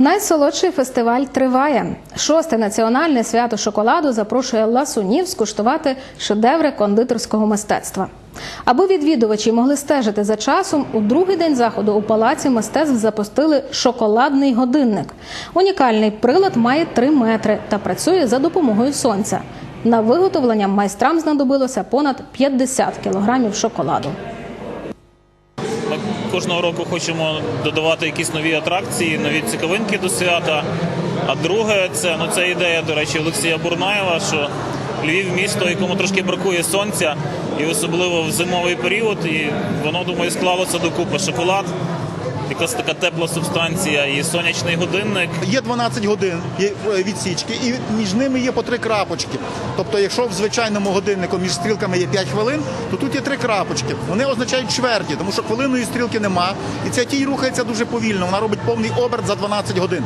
Найсолодший фестиваль триває. Шосте національне свято шоколаду запрошує ласунів скуштувати шедеври кондитерського мистецтва. Аби відвідувачі могли стежити за часом, у другий день заходу у палаці мистецтв запустили шоколадний годинник. Унікальний прилад має 3 метри та працює за допомогою сонця. На виготовлення майстрам знадобилося понад 50 кілограмів шоколаду. Кожного року хочемо додавати якісь нові атракції, нові цікавинки до свята. А друге, це ну це ідея, до речі, Олексія Бурнаєва, що Львів місто, якому трошки бракує сонця, і особливо в зимовий період. І воно думаю склалося докупи. Шоколад, якась така тепла субстанція, і сонячний годинник. Є 12 годин е, відсічки, і між ними є по три крапочки. Тобто, якщо в звичайному годиннику між стрілками є 5 хвилин, то тут є три крапочки. Вони означають чверті, тому що хвилинної стрілки нема, і ця тінь рухається дуже повільно. Вона робить повний оберт за 12 годин.